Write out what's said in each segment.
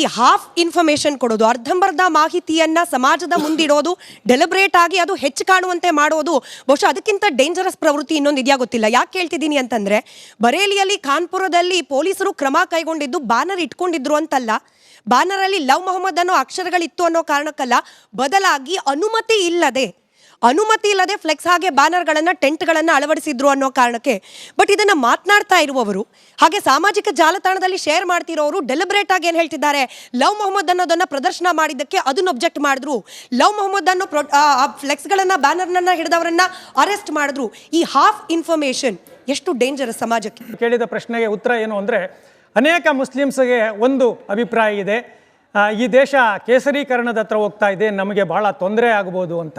ಈ half information ಕೊಡೋದು, ಅರ್ಧಂಬರ್ಧ ಮಾಹಿತಿಯನ್ನು ಸಮಾಜದ ಮುಂದಿಡೋದು ಡೆಲಿಬ್ರೇಟ್ ಆಗಿ ಅದು ಹೆಚ್ಚು ಕಾಣುವಂತೆ ಮಾಡೋದು, ಬಹುಶಃ ಅದಕ್ಕಿಂತ ಡೇಂಜರಸ್ ಪ್ರವೃತ್ತಿ ಇನ್ನೊಂದು ಇದೆಯಾ ಗೊತ್ತಿಲ್ಲ. ಯಾಕೆ ಕೇಳ್ತಿದ್ದೀನಿ ಅಂತಂದರೆ, ಬರೇಲಿಯಲ್ಲಿ ಕಾನ್ಪುರದಲ್ಲಿ ಪೊಲೀಸರು ಕ್ರಮ ಕೈಗೊಂಡಿದ್ದು ಬ್ಯಾನರ್ ಇಟ್ಕೊಂಡಿದ್ರು ಅಂತಲ್ಲ. ಬ್ಯಾನರ್ ಅಲ್ಲಿ ಲವ್ ಮೊಹಮ್ಮದ್ ಅನ್ನೋ ಅಕ್ಷರಗಳಿತ್ತು ಅನ್ನೋ ಕಾರಣಕ್ಕಲ್ಲ, ಬದಲಾಗಿ ಅನುಮತಿ ಇಲ್ಲದೆ ಅನುಮತಿ ಇಲ್ಲದೆ ಫ್ಲೆಕ್ಸ್ ಹಾಗೆ ಬ್ಯಾನರ್ಗಳನ್ನು, ಟೆಂಟ್ಗಳನ್ನು ಅಳವಡಿಸಿದ್ರು ಅನ್ನೋ ಕಾರಣಕ್ಕೆ. ಬಟ್ ಇದನ್ನ ಮಾತನಾಡ್ತಾ ಇರುವವರು, ಹಾಗೆ ಸಾಮಾಜಿಕ ಜಾಲತಾಣದಲ್ಲಿ ಶೇರ್ ಮಾಡ್ತಿರೋರು ಡೆಲಿಬ್ರೇಟ್ ಆಗಿ ಏನು ಹೇಳ್ತಿದ್ದಾರೆ? ಲವ್ ಮೊಹಮ್ಮದ್ ಅನ್ನೋದನ್ನ ಪ್ರದರ್ಶನ ಮಾಡಿದ್ದಕ್ಕೆ ಅದನ್ನ ಒಬ್ಜೆಕ್ಟ್ ಮಾಡಿದ್ರು. ಲವ್ ಮೊಹಮ್ಮದ್ ಅನ್ನೋ ಫ್ಲೆಕ್ಸ್ಗಳನ್ನು, ಬ್ಯಾನರ್ನನ್ನು ಹಿಡಿದವರನ್ನ ಅರೆಸ್ಟ್ ಮಾಡಿದ್ರು. ಈ ಹಾಫ್ ಇನ್ಫಾರ್ಮೇಶನ್ ಎಷ್ಟು ಡೇಂಜರಸ್ ಸಮಾಜಕ್ಕೆ. ಕೇಳಿದ ಪ್ರಶ್ನೆಗೆ ಉತ್ತರ ಏನು ಅಂದರೆ, ಅನೇಕ ಮುಸ್ಲಿಮ್ಸ್ಗೆ ಒಂದು ಅಭಿಪ್ರಾಯ ಇದೆ. ಈ ದೇಶ ಕೇಸರೀಕರಣದ ಹತ್ರ ಹೋಗ್ತಾ ಇದೆ, ನಮಗೆ ಭಾಳ ತೊಂದರೆ ಆಗ್ಬೋದು ಅಂತ.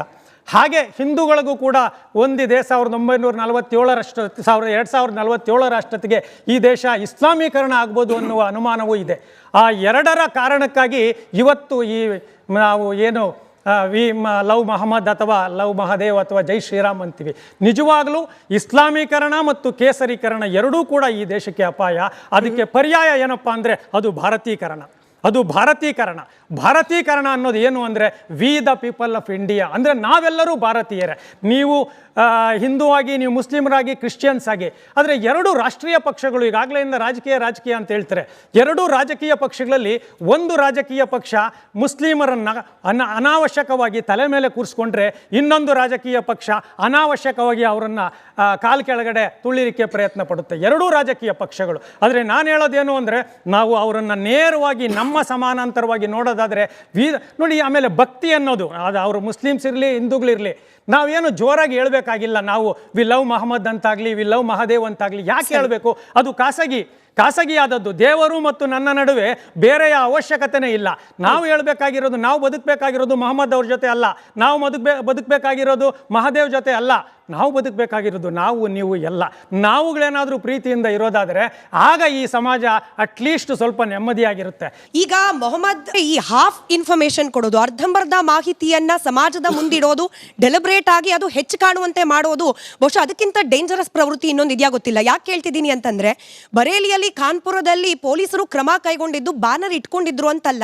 ಹಾಗೆ ಹಿಂದೂಗಳಿಗೂ ಕೂಡ ಒಂದಿದೆ ಸಾವಿರದ ಒಂಬೈನೂರ ನಲವತ್ತೇಳರಷ್ಟು ಸಾವಿರದ ಎರಡು ಸಾವಿರದ ನಲವತ್ತೇಳರಷ್ಟೊತ್ತಿಗೆ ಈ ದೇಶ ಇಸ್ಲಾಮೀಕರಣ ಆಗ್ಬೋದು ಅನ್ನುವ ಅನುಮಾನವೂ ಇದೆ. ಆ ಎರಡರ ಕಾರಣಕ್ಕಾಗಿ ಇವತ್ತು ಈ ನಾವು ಏನು ವಿ ಲವ್ ಮಹಮ್ಮದ್ ಅಥವಾ ಲವ್ ಮಹಾದೇವ್ ಅಥವಾ ಜೈ ಶ್ರೀರಾಮ್ ಅಂತೀವಿ. ನಿಜವಾಗಲೂ ಇಸ್ಲಾಮೀಕರಣ ಮತ್ತು ಕೇಸರೀಕರಣ ಎರಡೂ ಕೂಡ ಈ ದೇಶಕ್ಕೆ ಅಪಾಯ. ಅದಕ್ಕೆ ಪರ್ಯಾಯ ಏನಪ್ಪ ಅಂದರೆ ಅದು ಭಾರತೀಕರಣ. ಅದು ಭಾರತೀಕರಣ. ಭಾರತೀಕರಣ ಅನ್ನೋದು ಏನು ಅಂದರೆ we the people of India ಅಂದರೆ ನಾವೆಲ್ಲರೂ ಭಾರತೀಯರೇ. ನೀವು ಹಿಂದೂ ಆಗಿ, ನೀವು ಮುಸ್ಲಿಮರಾಗಿ, ಕ್ರಿಶ್ಚಿಯನ್ಸ್ ಆಗಿ, ಆದರೆ ಎರಡು ರಾಷ್ಟ್ರೀಯ ಪಕ್ಷಗಳು ಈಗಾಗಲೆಯಿಂದ ರಾಜಕೀಯ ರಾಜಕೀಯ ಅಂತ ಹೇಳ್ತಾರೆ. ಎರಡೂ ರಾಜಕೀಯ ಪಕ್ಷಗಳಲ್ಲಿ ಒಂದು ರಾಜಕೀಯ ಪಕ್ಷ ಮುಸ್ಲಿಮರನ್ನು ಅನ, ಅನಾವಶ್ಯಕವಾಗಿ ತಲೆ ಮೇಲೆ ಕೂರಿಸ್ಕೊಂಡ್ರೆ ಇನ್ನೊಂದು ರಾಜಕೀಯ ಪಕ್ಷ ಅನಾವಶ್ಯಕವಾಗಿ ಅವರನ್ನು ಕಾಲು ಕೆಳಗಡೆ ತುಳಿಲಿಕ್ಕೆ ಪ್ರಯತ್ನ ಪಡುತ್ತೆ. ಎರಡೂ ರಾಜಕೀಯ ಪಕ್ಷಗಳು. ಆದರೆ ನಾನು ಹೇಳೋದೇನು ಅಂದರೆ, ನಾವು ಅವರನ್ನು ನೇರವಾಗಿ ನಮ್ಮ ಸಮಾನಾಂತರವಾಗಿ ನೋಡೋದಾದರೆ ವಿ ನೋಡಿ ಆಮೇಲೆ ಭಕ್ತಿ ಅನ್ನೋದು. ಅದು ಅವರು ಮುಸ್ಲಿಮ್ಸ್ ಇರಲಿ ಹಿಂದೂಗಳಿರಲಿ ನಾವೇನು ಜೋರಾಗಿ ಹೇಳಬೇಕಾಗಿಲ್ಲ. ನಾವು ವಿ ಲವ್ ಮಹಮ್ಮದ್ ಅಂತಾಗಲಿ ವಿ ಲವ್ ಮಹಾದೇವ್ ಅಂತಾಗಲಿ ಯಾಕೆ ಹೇಳಬೇಕು? ಅದು ಖಾಸಗಿ. ಖಾಸಗಿಯಾದದ್ದು ದೇವರು ಮತ್ತು ನನ್ನ ನಡುವೆ ಬೇರೆಯ ಅವಶ್ಯಕತೆನೇ ಇಲ್ಲ. ನಾವು ಹೇಳಬೇಕಾಗಿರೋದು, ನಾವು ಬದುಕಬೇಕಾಗಿರೋದು ಮೊಹಮ್ಮದ್ ಅವ್ರ ಜೊತೆ ಅಲ್ಲ. ನಾವು ಬದುಕಬೇ ಬದುಕಬೇಕಾಗಿರೋದು ಮಹಾದೇವ್ ಜೊತೆ ಅಲ್ಲ. ನಾವು ಬದುಕಬೇಕಾಗಿರೋದು ನಾವು, ನೀವು, ಎಲ್ಲ. ನಾವುಗಳೇನಾದರೂ ಪ್ರೀತಿಯಿಂದ ಇರೋದಾದರೆ ಆಗ ಈ ಸಮಾಜ ಅಟ್ಲೀಸ್ಟ್ ಸ್ವಲ್ಪ ನೆಮ್ಮದಿಯಾಗಿರುತ್ತೆ. ಈಗ ಮೊಹಮ್ಮದ್ ಈ ಹಾಫ್ ಇನ್ಫಾರ್ಮೇಶನ್ ಕೊಡೋದು, ಅರ್ಧಂಬರ್ಧ ಮಾಹಿತಿಯನ್ನ ಸಮಾಜದ ಮುಂದಿಡೋದು ಡೆಲಿಬ್ರೇಟ್ ಆಗಿ ಅದು ಹೆಚ್ಚು ಕಾಣುವಂತೆ ಮಾಡೋದು, ಬಹುಶಃ ಅದಕ್ಕಿಂತ ಡೇಂಜರಸ್ ಪ್ರವೃತ್ತಿ ಇನ್ನೊಂದು ಇದೆಯಾ ಗೊತ್ತಿಲ್ಲ. ಯಾಕೆ ಹೇಳ್ತಿದ್ದೀನಿ ಅಂತಂದ್ರೆ, ಬರೇಲಿಯಲ್ಲಿ ಕಾನ್ಪುರದಲ್ಲಿ ಪೊಲೀಸರು ಕ್ರಮ ಕೈಗೊಂಡಿದ್ದು ಬ್ಯಾನರ್ ಇಟ್ಕೊಂಡಿದ್ರು ಅಂತಲ್ಲ.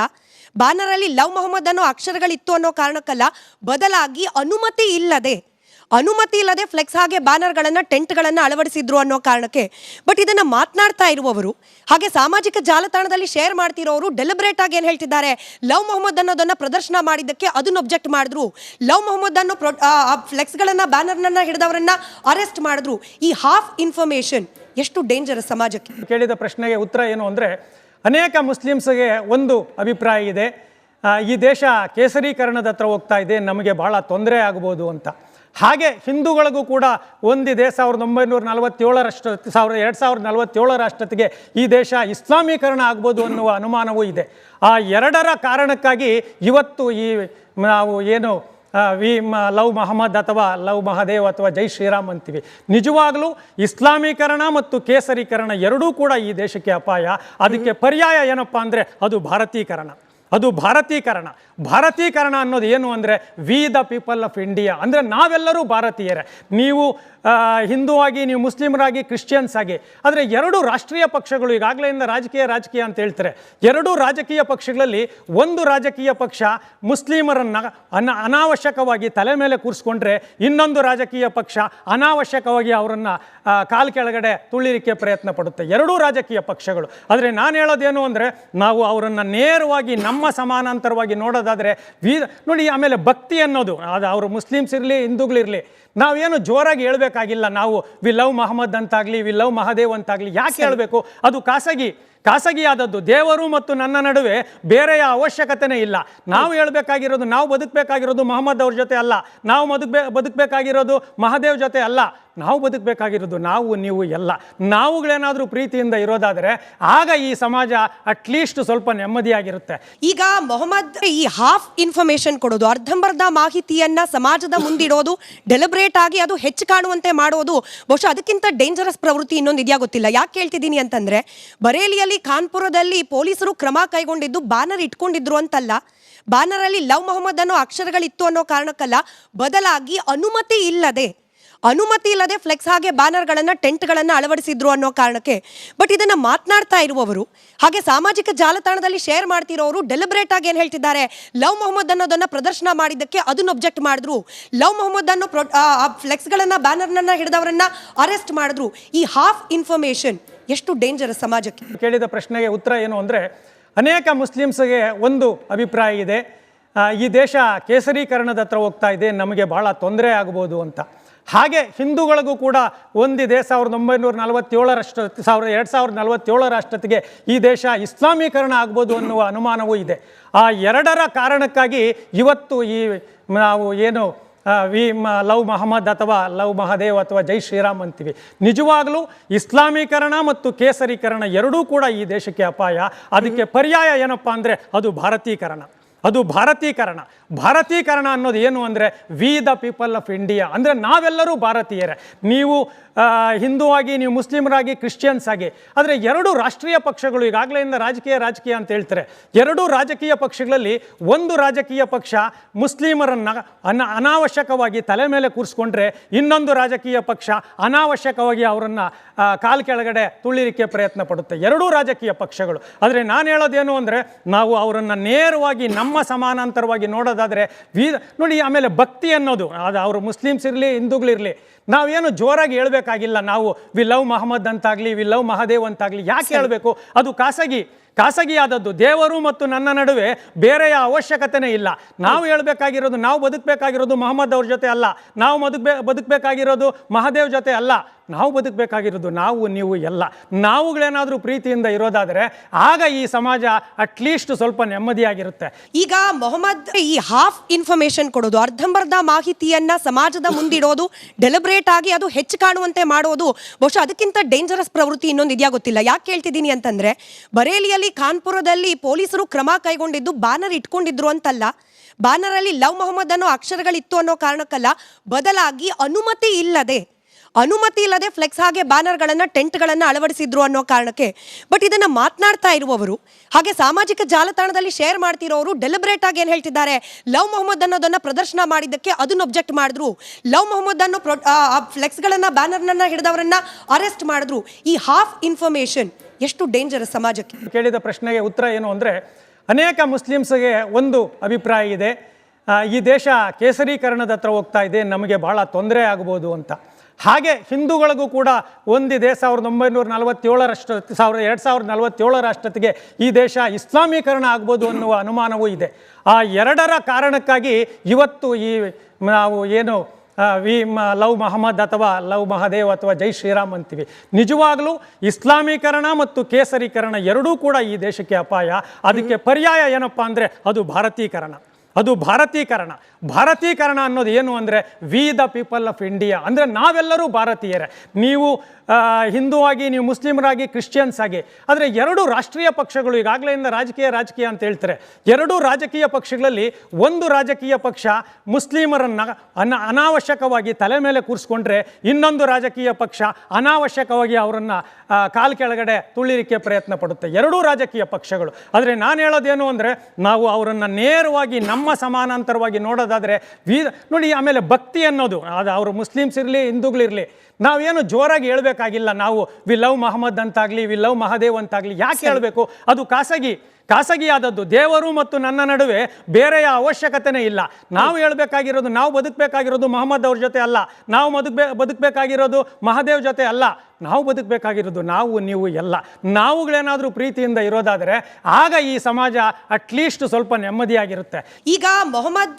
ಬ್ಯಾನರ್ ಅಲ್ಲಿ ಲವ್ ಮೊಹಮ್ಮದ್ ಅನ್ನೋ ಅಕ್ಷರಗಳಿತ್ತು ಅನ್ನೋ ಕಾರಣಕ್ಕಲ್ಲ ಬದಲಾಗಿ ಅನುಮತಿ ಇಲ್ಲದೆ ಅನುಮತಿ ಇಲ್ಲದೆ ಫ್ಲೆಕ್ಸ್ ಹಾಗೆ ಬ್ಯಾನರ್ಗಳನ್ನ, ಟೆಂಟ್ಗಳನ್ನ ಅಳವಡಿಸಿದ್ರು ಅನ್ನೋ ಕಾರಣಕ್ಕೆ. ಬಟ್ ಇದನ್ನ ಮಾತನಾಡ್ತಾ ಇರುವವರು, ಹಾಗೆ ಸಾಮಾಜಿಕ ಜಾಲತಾಣದಲ್ಲಿ ಶೇರ್ ಮಾಡ್ತಿರೋರು ಡೆಲಿಬ್ರೇಟ್ ಆಗಿ ಏನ್ ಹೇಳ್ತಿದ್ದಾರೆ? ಲವ್ ಮೊಹಮ್ಮದ್ ಅನ್ನೋದನ್ನ ಪ್ರದರ್ಶನ ಮಾಡಿದ್ದಕ್ಕೆ ಅದನ್ನ ಒಬ್ಜೆಕ್ಟ್ ಮಾಡಿದ್ರು. ಲವ್ ಮೊಹಮ್ಮದ್ ಅನ್ನೋ ಫ್ಲೆಕ್ಸ್ಗಳನ್ನ ಬ್ಯಾನರ್ನ ಹಿಡಿದವರನ್ನ ಅರೆಸ್ಟ್ ಮಾಡಿದ್ರು. ಈ ಹಾಫ್ ಇನ್ಫಾರ್ಮೇಶನ್ ಎಷ್ಟು ಡೇಂಜರ್ ಸಮಾಜಕ್ಕೆ? ಕೇಳಿದ ಪ್ರಶ್ನೆಗೆ ಉತ್ತರ ಏನು ಅಂದರೆ, ಅನೇಕ ಮುಸ್ಲಿಮ್ಸ್ಗೆ ಒಂದು ಅಭಿಪ್ರಾಯ ಇದೆ. ಈ ದೇಶ ಕೇಸರೀಕರಣದ ಹತ್ರ ಹೋಗ್ತಾ ಇದೆ, ನಮಗೆ ಭಾಳ ತೊಂದರೆ ಆಗ್ಬೋದು ಅಂತ. ಹಾಗೆ ಹಿಂದೂಗಳಿಗೂ ಕೂಡ ಒಂದಿದೆ, ಸಾವಿರದ ಒಂಬೈನೂರ ನಲವತ್ತೇಳರಷ್ಟು ಸಾವಿರದ ಎರಡು ಸಾವಿರದ ನಲವತ್ತೇಳರಷ್ಟೊತ್ತಿಗೆ ಈ ದೇಶ ಇಸ್ಲಾಮೀಕರಣ ಆಗ್ಬೋದು ಅನ್ನುವ ಅನುಮಾನವೂ ಇದೆ. ಆ ಎರಡರ ಕಾರಣಕ್ಕಾಗಿ ಇವತ್ತು ಈ, ನಾವು ಏನು ವಿ ಮ, ಲವ್ ಮಹಮ್ಮದ್ ಅಥವಾ ಲವ್ ಮಹದೇವ್ ಅಥವಾ ಜೈ ಶ್ರೀರಾಮ್ ಅಂತೀವಿ. ನಿಜವಾಗಲೂ ಇಸ್ಲಾಮೀಕರಣ ಮತ್ತು ಕೇಸರೀಕರಣ ಎರಡೂ ಕೂಡ ಈ ದೇಶಕ್ಕೆ ಅಪಾಯ. ಅದಕ್ಕೆ ಪರ್ಯಾಯ ಏನಪ್ಪ ಅಂದರೆ ಅದು ಭಾರತೀಕರಣ. ಅದು ಭಾರತೀಕರಣ. ಭಾರತೀಕರಣ ಅನ್ನೋದು ಏನು ಅಂದರೆ we the people of India ಅಂದರೆ ನಾವೆಲ್ಲರೂ ಭಾರತೀಯರೇ. ನೀವು ಹಿಂದೂ ಆಗಿ, ನೀವು ಮುಸ್ಲಿಮರಾಗಿ, ಕ್ರಿಶ್ಚಿಯನ್ಸ್ ಆಗಿ. ಆದರೆ ಎರಡು ರಾಷ್ಟ್ರೀಯ ಪಕ್ಷಗಳು ಈಗಾಗಲೇ ರಾಜಕೀಯ ರಾಜಕೀಯ ಅಂತ ಹೇಳ್ತಾರೆ. ಎರಡೂ ರಾಜಕೀಯ ಪಕ್ಷಗಳಲ್ಲಿ ಒಂದು ರಾಜಕೀಯ ಪಕ್ಷ ಮುಸ್ಲಿಮರನ್ನು ಅನ, ಅನಾವಶ್ಯಕವಾಗಿ ತಲೆ ಮೇಲೆ ಕೂರಿಸ್ಕೊಂಡ್ರೆ ಇನ್ನೊಂದು ರಾಜಕೀಯ ಪಕ್ಷ ಅನಾವಶ್ಯಕವಾಗಿ ಅವರನ್ನು ಕಾಲು ಕೆಳಗಡೆ ತುಳಿಲಿಕ್ಕೆ ಪ್ರಯತ್ನ ಪಡುತ್ತೆ. ಎರಡೂ ರಾಜಕೀಯ ಪಕ್ಷಗಳು. ಆದರೆ ನಾನು ಹೇಳೋದೇನು ಅಂದರೆ, ನಾವು ಅವರನ್ನು ನೇರವಾಗಿ ನಮ್ಮ ಸಮಾನಾಂತರವಾಗಿ ನೋಡೋದಾದರೆ ವೀರ ನೋಡಿ ಆಮೇಲೆ ಭಕ್ತಿ ಅನ್ನೋದು. ಅದು ಅವರು ಮುಸ್ಲಿಮ್ಸ್ ಇರಲಿ ಹಿಂದೂಗಳಿರಲಿ ನಾವೇನು ಜೋರಾಗಿ ಹೇಳಬೇಕಾಗಿಲ್ಲ ನಾವು ವಿ ಲವ್ ಮಹಮ್ಮದ್ ಅಂತಾಗಲಿ ವಿ ಲವ್ ಮಹಾದೇವ್ ಅಂತಾಗಲಿ. ಯಾಕೆ ಹೇಳಬೇಕು? ಅದು ಖಾಸಗಿ ಖಾಸಗಿಯಾದದ್ದು. ದೇವರು ಮತ್ತು ನನ್ನ ನಡುವೆ ಬೇರೆಯ ಅವಶ್ಯಕತೆನೇ ಇಲ್ಲ. ನಾವು ಹೇಳಬೇಕಾಗಿರೋದು ನಾವು ಬದುಕಬೇಕಾಗಿರೋದು ಮಹಮ್ಮದ್ ಅವ್ರ ಜೊತೆ ಅಲ್ಲ. ನಾವು ಬದುಕಬೇ ಬದುಕಬೇಕಾಗಿರೋದು ಮಹಾದೇವ್ ಜೊತೆ ಅಲ್ಲ. ನಾವು ಬದುಕಬೇಕಾಗಿರೋದು ನಾವು, ನೀವು ಎಲ್ಲ. ನಾವುಗಳೇನಾದರೂ ಪ್ರೀತಿಯಿಂದ ಇರೋದಾದರೆ ಆಗ ಈ ಸಮಾಜ ಅಟ್ಲೀಸ್ಟ್ ಸ್ವಲ್ಪ ನೆಮ್ಮದಿಯಾಗಿರುತ್ತೆ. ಈಗ ಮೊಹಮ್ಮದ್ ಈ ಹಾಫ್ ಇನ್ಫಾರ್ಮೇಶನ್ ಕೊಡೋದು, ಅರ್ಧಂಬರ್ಧ ಮಾಹಿತಿಯನ್ನ ಸಮಾಜದ ಮುಂದಿಡೋದು ಡೆಲಿಬ್ರೇಟ್ ಆಗಿ ಅದು ಹೆಚ್ಚು ಕಾಣುವಂತೆ ಮಾಡೋದು, ಬಹುಶಃ ಅದಕ್ಕಿಂತ ಡೇಂಜರಸ್ ಪ್ರವೃತ್ತಿ ಇನ್ನೊಂದು ಇದೆಯಾ ಗೊತ್ತಿಲ್ಲ. ಯಾಕೆ ಕೇಳ್ತಿದ್ದೀನಿ ಅಂತಂದ್ರೆ, ಬರೇಲಿಯಲ್ಲಿ ಕಾನ್ಪುರದಲ್ಲಿ ಪೊಲೀಸರು ಕ್ರಮ ಕೈಗೊಂಡಿದ್ದು ಬ್ಯಾನರ್ ಇಟ್ಕೊಂಡಿದ್ರು ಅಂತಲ್ಲ. ಬ್ಯಾನರ್ ಅಲ್ಲಿ ಲವ್ ಮೊಹಮ್ಮದ್ ಅನ್ನೋ ಅಕ್ಷರಗಳಿತ್ತು ಅನ್ನೋ ಕಾರಣಕ್ಕಲ್ಲ, ಬದಲಾಗಿ ಅನುಮತಿ ಇಲ್ಲದೆ ಅನುಮತಿ ಇಲ್ಲದೆ ಫ್ಲೆಕ್ಸ್ ಹಾಗೆ ಬ್ಯಾನರ್ಗಳನ್ನು, ಟೆಂಟ್ಗಳನ್ನು ಅಳವಡಿಸಿದ್ರು ಅನ್ನೋ ಕಾರಣಕ್ಕೆ. ಬಟ್ ಇದನ್ನ ಮಾತನಾಡ್ತಾ ಇರುವವರು, ಹಾಗೆ ಸಾಮಾಜಿಕ ಜಾಲತಾಣದಲ್ಲಿ ಶೇರ್ ಮಾಡ್ತಿರೋರು ಡೆಲಿಬ್ರೇಟ್ ಆಗಿ ಏನು ಹೇಳ್ತಿದ್ದಾರೆ? ಲವ್ ಮೊಹಮ್ಮದ್ ಅನ್ನೋದನ್ನ ಪ್ರದರ್ಶನ ಮಾಡಿದ್ದಕ್ಕೆ ಅದನ್ನ ಒಬ್ಜೆಕ್ಟ್ ಮಾಡಿದ್ರು. ಲವ್ ಮೊಹಮ್ಮದ್ ಅನ್ನೋ ಫ್ಲೆಕ್ಸ್ ಗಳನ್ನ ಬ್ಯಾನರ್ನನ್ನು ಹಿಡಿದವರನ್ನ ಅರೆಸ್ಟ್ ಮಾಡಿದ್ರು. ಈ ಹಾಫ್ ಇನ್ಫಾರ್ಮೇಶನ್ ಎಷ್ಟು ಡೇಂಜರಸ್ ಸಮಾಜಕ್ಕೆ. ಕೇಳಿದ ಪ್ರಶ್ನೆಗೆ ಉತ್ತರ ಏನು ಅಂದರೆ, ಅನೇಕ ಮುಸ್ಲಿಮ್ಸ್ಗೆ ಒಂದು ಅಭಿಪ್ರಾಯ ಇದೆ. ಈ ದೇಶ ಕೇಸರೀಕರಣದ ಹತ್ರ ಹೋಗ್ತಾ ಇದೆ, ನಮಗೆ ಬಹಳ ತೊಂದರೆ ಆಗ್ಬೋದು ಅಂತ. ಹಾಗೆ ಹಿಂದೂಗಳಿಗೂ ಕೂಡ ಒಂದಿದೆ ಸಾವಿರದ ಒಂಬೈನೂರ ನಲವತ್ತೇಳರಷ್ಟು, ಸಾವಿರದ ಎರಡು ಸಾವಿರದ ನಲವತ್ತೇಳರಷ್ಟೊತ್ತಿಗೆ ಈ ದೇಶ ಇಸ್ಲಾಮೀಕರಣ ಆಗ್ಬೋದು ಅನ್ನುವ ಅನುಮಾನವೂ ಇದೆ. ಆ ಎರಡರ ಕಾರಣಕ್ಕಾಗಿ ಇವತ್ತು ಈ ನಾವು ಏನು ವಿ ಲವ್ ಮಹಮ್ಮದ್ ಅಥವಾ ಲವ್ ಮಹದೇವ್ ಅಥವಾ ಜೈ ಶ್ರೀರಾಮ್ ಅಂತೀವಿ. ನಿಜವಾಗಲೂ ಇಸ್ಲಾಮೀಕರಣ ಮತ್ತು ಕೇಸರೀಕರಣ ಎರಡೂ ಕೂಡ ಈ ದೇಶಕ್ಕೆ ಅಪಾಯ. ಅದಕ್ಕೆ ಪರ್ಯಾಯ ಏನಪ್ಪ ಅಂದರೆ ಅದು ಭಾರತೀಕರಣ. ಅದು ಭಾರತೀಕರಣ. ಭಾರತೀಕರಣ ಅನ್ನೋದು ಏನು ಅಂದರೆ we the people of India ಅಂದರೆ ನಾವೆಲ್ಲರೂ ಭಾರತೀಯರೇ. ನೀವು ಹಿಂದೂ ಆಗಿ, ನೀವು ಮುಸ್ಲಿಮರಾಗಿ, ಕ್ರಿಶ್ಚಿಯನ್ಸ್ ಆಗಿ. ಆದರೆ ಎರಡು ರಾಷ್ಟ್ರೀಯ ಪಕ್ಷಗಳು ಈಗಾಗಲೆಯಿಂದ ರಾಜಕೀಯ ರಾಜಕೀಯ ಅಂತ ಹೇಳ್ತಾರೆ. ಎರಡೂ ರಾಜಕೀಯ ಪಕ್ಷಗಳಲ್ಲಿ ಒಂದು ರಾಜಕೀಯ ಪಕ್ಷ ಮುಸ್ಲಿಮರನ್ನು ಅನ, ಅನಾವಶ್ಯಕವಾಗಿ ತಲೆ ಮೇಲೆ ಕೂರಿಸ್ಕೊಂಡ್ರೆ ಇನ್ನೊಂದು ರಾಜಕೀಯ ಪಕ್ಷ ಅನಾವಶ್ಯಕವಾಗಿ ಅವರನ್ನು ಕಾಲು ಕೆಳಗಡೆ ತುಳಿಲಿಕ್ಕೆ ಪ್ರಯತ್ನ ಪಡುತ್ತೆ. ಎರಡೂ ರಾಜಕೀಯ ಪಕ್ಷಗಳು. ಆದರೆ ನಾನು ಹೇಳೋದೇನು ಅಂದರೆ, ನಾವು ಅವರನ್ನು ನೇರವಾಗಿ ನಮ್ಮ ಸಮಾನಾಂತರವಾಗಿ ನೋಡೋದಾದರೆ ವೀರ ನೋಡಿ ಆಮೇಲೆ ಭಕ್ತಿ ಅನ್ನೋದು. ಅದು ಅವರು ಮುಸ್ಲಿಮ್ಸ್ ಇರಲಿ ಹಿಂದೂಗಳಿರಲಿ ನಾವೇನು ಜೋರಾಗಿ ಹೇಳಬೇಕಾಗಿಲ್ಲ. ನಾವು ವಿ ಲವ್ ಮಹಮ್ಮದ್ ಅಂತಾಗಲಿ ವಿ ಲವ್ ಮಹಾದೇವ್ ಅಂತಾಗಲಿ. ಯಾಕೆ ಹೇಳಬೇಕು? ಅದು ಖಾಸಗಿ ಖಾಸಗಿಯಾದದ್ದು. ದೇವರು ಮತ್ತು ನನ್ನ ನಡುವೆ ಬೇರೆಯ ಅವಶ್ಯಕತೆನೇ ಇಲ್ಲ. ನಾವು ಹೇಳಬೇಕಾಗಿರೋದು ನಾವು ಬದುಕಬೇಕಾಗಿರೋದು ಮಹಮ್ಮದ್ ಅವ್ರ ಜೊತೆ ಅಲ್ಲ. ನಾವು ಬದುಕಬೇ ಬದುಕಬೇಕಾಗಿರೋದು ಮಹಾದೇವ್ ಜೊತೆ ಅಲ್ಲ. ನಾವು ಬದುಕಬೇಕಾಗಿರೋದು ನಾವು, ನೀವು ಎಲ್ಲ. ನಾವುಗಳೇನಾದರೂ ಪ್ರೀತಿಯಿಂದ ಇರೋದಾದರೆ ಆಗ ಈ ಸಮಾಜ ಅಟ್ಲೀಸ್ಟ್ ಸ್ವಲ್ಪ ನೆಮ್ಮದಿಯಾಗಿರುತ್ತೆ. ಈಗ ಮೊಹಮ್ಮದ್ ಈ ಹಾಫ್ ಇನ್ಫಾರ್ಮೇಶನ್ ಕೊಡೋದು, ಅರ್ಧಂಬರ್ಧ ಮಾಹಿತಿಯನ್ನ ಸಮಾಜದ ಮುಂದಿಡೋದು ಡೆಲಿಬ್ರೇಟ್ ಆಗಿ ಅದು ಹೆಚ್ಚು ಕಾಣುವಂತೆ ಮಾಡೋದು, ಬಹುಶಃ ಅದಕ್ಕಿಂತ ಡೇಂಜರಸ್ ಪ್ರವೃತ್ತಿ ಇನ್ನೊಂದು ಇದೆಯಾ ಗೊತ್ತಿಲ್ಲ. ಯಾಕೆ ಕೇಳ್ತಿದ್ದೀನಿ ಅಂತಂದ್ರೆ, ಬರೇಲಿಯಲ್ಲಿ ಕಾನ್ಪುರದಲ್ಲಿ ಪೊಲೀಸರು ಕ್ರಮ ಕೈಗೊಂಡಿದ್ದು ಬ್ಯಾನರ್ ಇಟ್ಕೊಂಡಿದ್ರು ಅಂತಲ್ಲ. ಬ್ಯಾನರ್ ಅಲ್ಲಿ ಲವ್ ಮೊಹಮ್ಮದ್ ಅನ್ನೋ ಅಕ್ಷರಗಳಿತ್ತು ಅನ್ನೋ ಕಾರಣಕ್ಕಲ್ಲ, ಬದಲಾಗಿ ಅನುಮತಿ ಇಲ್ಲದೆ ಅನುಮತಿ ಇಲ್ಲದೆ ಫ್ಲೆಕ್ಸ್ ಹಾಗೆ ಬ್ಯಾನರ್ಗಳನ್ನು, ಟೆಂಟ್ಗಳನ್ನು ಅಳವಡಿಸಿದ್ರು ಅನ್ನೋ ಕಾರಣಕ್ಕೆ. ಬಟ್ ಇದನ್ನ ಮಾತನಾಡ್ತಾ ಇರುವವರು, ಹಾಗೆ ಸಾಮಾಜಿಕ ಜಾಲತಾಣದಲ್ಲಿ ಶೇರ್ ಮಾಡ್ತಿರೋರು ಡೆಲಿಬ್ರೇಟ್ ಆಗಿ ಏನು ಹೇಳ್ತಿದ್ದಾರೆ? ಲವ್ ಮೊಹಮ್ಮದ್ ಅನ್ನೋದನ್ನ ಪ್ರದರ್ಶನ ಮಾಡಿದ್ದಕ್ಕೆ ಅದನ್ನ ಒಬ್ಜೆಕ್ಟ್ ಮಾಡಿದ್ರು. ಲವ್ ಮೊಹಮ್ಮದ್ ಅನ್ನೋ ಫ್ಲೆಕ್ಸ್ ಫ್ಲೆಕ್ಸ್ಗಳನ್ನು ಬ್ಯಾನರ್ನ ಹಿಡಿದವರನ್ನ ಅರೆಸ್ಟ್ ಮಾಡಿದ್ರು. ಈ ಹಾಫ್ ಇನ್ಫಾರ್ಮೇಶನ್ ಎಷ್ಟು ಡೇಂಜರಸ್ ಸಮಾಜಕ್ಕೆ. ಕೇಳಿದ ಪ್ರಶ್ನೆಗೆ ಉತ್ತರ ಏನು ಅಂದರೆ, ಅನೇಕ ಮುಸ್ಲಿಮ್ಸ್ಗೆ ಒಂದು ಅಭಿಪ್ರಾಯ ಇದೆ. ಈ ದೇಶ ಕೇಸರೀಕರಣದ ಹತ್ರ ಹೋಗ್ತಾ ಇದೆ, ನಮಗೆ ಬಹಳ ತೊಂದರೆ ಆಗ್ಬೋದು ಅಂತ. ಹಾಗೆ ಹಿಂದೂಗಳಿಗೂ ಕೂಡ ಒಂದಿದೆ ಸಾವಿರದ ಒಂಬೈನೂರ ನಲವತ್ತೇಳರಷ್ಟು ಸಾವಿರದ ಎರಡು ಸಾವಿರದ ನಲವತ್ತೇಳರಷ್ಟೊತ್ತಿಗೆ ಈ ದೇಶ ಇಸ್ಲಾಮೀಕರಣ ಆಗ್ಬೋದು ಅನ್ನುವ ಅನುಮಾನವೂ ಇದೆ. ಆ ಎರಡರ ಕಾರಣಕ್ಕಾಗಿ ಇವತ್ತು ಈ ನಾವು ಏನು ವಿ ಲವ್ ಮಹಮ್ಮದ್ ಅಥವಾ ಲವ್ ಮಹಾದೇವ್ ಅಥವಾ ಜೈ ಶ್ರೀರಾಮ್ ಅಂತೀವಿ. ನಿಜವಾಗಲೂ ಇಸ್ಲಾಮೀಕರಣ ಮತ್ತು ಕೇಸರೀಕರಣ ಎರಡೂ ಕೂಡ ಈ ದೇಶಕ್ಕೆ ಅಪಾಯ. ಅದಕ್ಕೆ ಪರ್ಯಾಯ ಏನಪ್ಪ ಅಂದರೆ ಅದು ಭಾರತೀಕರಣ. ಅದು ಭಾರತೀಕರಣ. ಭಾರತೀಕರಣ ಅನ್ನೋದು ಏನು ಅಂದರೆ we the people of India ಅಂದರೆ ನಾವೆಲ್ಲರೂ ಭಾರತೀಯರೇ. ನೀವು ಹಿಂದೂ ಆಗಿ, ನೀವು ಮುಸ್ಲಿಮರಾಗಿ, ಕ್ರಿಶ್ಚಿಯನ್ಸ್ ಆಗಿ. ಆದರೆ ಎರಡು ರಾಷ್ಟ್ರೀಯ ಪಕ್ಷಗಳು ಈಗಾಗಲೆಯಿಂದ ರಾಜಕೀಯ ರಾಜಕೀಯ ಅಂತ ಹೇಳ್ತಾರೆ. ಎರಡೂ ರಾಜಕೀಯ ಪಕ್ಷಗಳಲ್ಲಿ ಒಂದು ರಾಜಕೀಯ ಪಕ್ಷ ಮುಸ್ಲಿಮರನ್ನು ಅನ, ಅನಾವಶ್ಯಕವಾಗಿ ತಲೆ ಮೇಲೆ ಕೂರಿಸ್ಕೊಂಡ್ರೆ ಇನ್ನೊಂದು ರಾಜಕೀಯ ಪಕ್ಷ ಅನಾವಶ್ಯಕವಾಗಿ ಅವರನ್ನು ಕಾಲು ಕೆಳಗಡೆ ತುಳಿಲಿಕ್ಕೆ ಪ್ರಯತ್ನ ಪಡುತ್ತೆ. ಎರಡೂ ರಾಜಕೀಯ ಪಕ್ಷಗಳು. ಆದರೆ ನಾನು ಹೇಳೋದೇನು ಅಂದರೆ, ನಾವು ಅವರನ್ನು ನೇರವಾಗಿ ನಮ್ಮ ಸಮಾನಾಂತರವಾಗಿ ನೋಡೋದಾದರೆ ವಿ ನೋಡಿ ಆಮೇಲೆ ಭಕ್ತಿ ಅನ್ನೋದು. ಅದು ಅವರು ಮುಸ್ಲಿಮ್ಸ್ ಇರಲಿ ಹಿಂದೂಗಳಿರಲಿ ನಾವೇನು ಜೋರಾಗಿ ಹೇಳಬೇಕಾಗಿಲ್ಲ. ನಾವು ವಿ ಲವ್ ಮಹಮ್ಮದ್ ಅಂತಾಗಲಿ ವಿ ಲವ್ ಮಹಾದೇವ್ ಅಂತಾಗಲಿ ಯಾಕೆ ಹೇಳಬೇಕು? ಅದು ಖಾಸಗಿ ಖಾಸಗಿಯಾದದ್ದು. ದೇವರು ಮತ್ತು ನನ್ನ ನಡುವೆ ಬೇರೆಯ ಅವಶ್ಯಕತೆನೇ ಇಲ್ಲ. ನಾವು ಹೇಳಬೇಕಾಗಿರೋದು ನಾವು ಬದುಕಬೇಕಾಗಿರೋದು ಮೊಹಮ್ಮದ್ ಅವ್ರ ಜೊತೆ ಅಲ್ಲ. ನಾವು ಬದುಕಬೇ ಬದುಕಬೇಕಾಗಿರೋದು ಮಹಾದೇವ್ ಜೊತೆ ಅಲ್ಲ. ನಾವು ಬದುಕಬೇಕಾಗಿರೋದು ನಾವು ನೀವು ಎಲ್ಲ. ನಾವುಗಳೇನಾದರೂ ಪ್ರೀತಿಯಿಂದ ಇರೋದಾದರೆ ಆಗ ಈ ಸಮಾಜ ಅಟ್ಲೀಸ್ಟ್ ಸ್ವಲ್ಪ ನೆಮ್ಮದಿಯಾಗಿರುತ್ತೆ. ಈಗ ಮೊಹಮ್ಮದ್